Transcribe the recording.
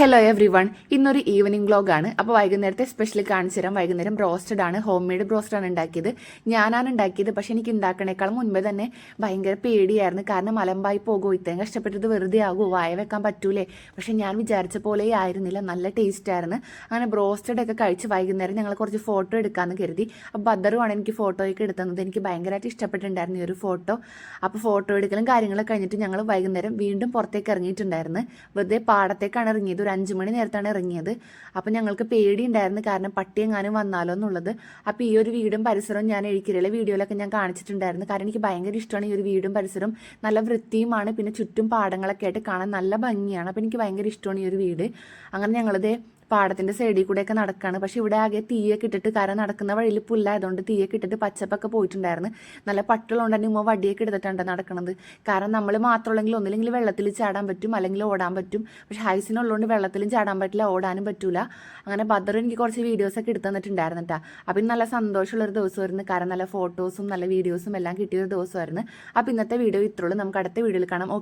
Hello everyone ഇന്നൊരു evening വ്ളോഗാണ് അപ്പോൾ വൈകുന്നേരത്തെ സ്പെഷ്യൽ കാണിച്ചു തരാം വൈകുന്നേരം ബ്രോസ്റ്റഡ് ആണ്. ഹോം മെയ്ഡ് ബ്രോസ്റ്റഡ് ആണ് ഉണ്ടാക്കിയത്. ഞാനാണ് ഉണ്ടാക്കിയത്. പക്ഷേ എനിക്ക് ഉണ്ടാക്കണേക്കാളും മുൻപേ തന്നെ ഭയങ്കര പേടിയായിരുന്നു. കാരണം മലമ്പായി പോകുമോ ഇത്രയും കഷ്ടപ്പെട്ടത് വെറുതെ ആകുമോ വായ വെക്കാൻ പറ്റൂലേ? പക്ഷേ ഞാൻ വിചാരിച്ച പോലെ ആയിരുന്നില്ല. നല്ല ടേസ്റ്റ് ആയിരുന്നു. അങ്ങനെ ബ്രോസ്റ്റഡ് ഒക്കെ കഴിച്ച് വൈകുന്നേരം ഞങ്ങൾ കുറച്ച് ഫോട്ടോ എടുക്കാമെന്ന് കരുതി. അപ്പോൾ ബദറുമാണ് എനിക്ക് ഫോട്ടോയൊക്കെ എടുത്തത് എനിക്ക് ഭയങ്കരമായിട്ട് ഇഷ്ടപ്പെട്ടിട്ടുണ്ടായിരുന്നു ഈ ഒരു ഫോട്ടോ അപ്പോൾ ഫോട്ടോ എടുക്കലും കാര്യങ്ങളൊക്കെ കഴിഞ്ഞിട്ട് ഞങ്ങൾ വൈകുന്നേരം വീണ്ടും പുറത്തേക്ക് ഇറങ്ങിയിട്ടുണ്ടായിരുന്നു. വെറുതെ പാടത്തേക്കാണ് ഇറങ്ങിയത്. ഒരു അഞ്ച് മണി നേരത്താണ് ഇറങ്ങിയത്. അപ്പം ഞങ്ങൾക്ക് പേടിയുണ്ടായിരുന്നു. കാരണം പട്ടി എങ്ങാനും വന്നാലോ എന്നുള്ളത്. അപ്പോൾ ഈ ഒരു വീടും പരിസരവും ഞാൻ എഴുക്കിരയിലെ വീഡിയോയിലൊക്കെ ഞാൻ കാണിച്ചിട്ടുണ്ടായിരുന്നു. കാരണം എനിക്ക് ഭയങ്കര ഇഷ്ടമാണ് ഈ ഒരു വീടും പരിസരവും. നല്ല വൃത്തിയുമാണ്. പിന്നെ ചുറ്റും പാടങ്ങളൊക്കെ ആയിട്ട് കാണാൻ നല്ല ഭംഗിയാണ്. അപ്പോൾ എനിക്ക് ഭയങ്കര ഇഷ്ടമാണ് ഈ ഒരു വീട്. അങ്ങനെ ഞങ്ങളിത് പാടത്തിന്റെ സൈഡിൽ കൂടെയൊക്കെ നടക്കാണ്. പക്ഷെ ഇവിടെ ആകെ തീയൊക്കെ ഇട്ടിട്ട് കര നടക്കുന്ന വഴിയിൽ പുല്ലായതുകൊണ്ട് തീയൊക്കെ ഇട്ടിട്ട് പച്ചപ്പൊക്കെ പോയിട്ടുണ്ടായിരുന്നു. നല്ല പട്ടുള്ളതുകൊണ്ട് തന്നെ ഉമ്മ വടിയൊക്കെ എടുത്തിട്ടാണ് നടക്കുന്നത് കാരണം നമ്മൾ മാത്രമുള്ളെങ്കിൽ ഒന്നില്ലെങ്കിൽ വെള്ളത്തിൽ ചാടാൻ പറ്റും അല്ലെങ്കിൽ ഓടാൻ പറ്റും. പക്ഷെ ഹൈസിനുള്ളതുകൊണ്ട് വെള്ളത്തിലും ചാടാൻ പറ്റില്ല ഓടാനും പറ്റൂല. അങ്ങനെ ബദർ എനിക്ക് കുറച്ച് വീഡിയോസൊക്കെ എടുത്തു തന്നിട്ടുണ്ടായിരുന്നു കേട്ടോ അപ്പം നല്ല സന്തോഷമുള്ളൊരു ദിവസമായിരുന്നു. കാരണം നല്ല ഫോട്ടോസും നല്ല വീഡിയോസും എല്ലാം കിട്ടിയൊരു ദിവസമായിരുന്നു. അപ്പം ഇന്നത്തെ വീഡിയോ ഇത്രയുള്ളൂ നമുക്ക് അടുത്ത വീഡിയോയിൽ കാണാം.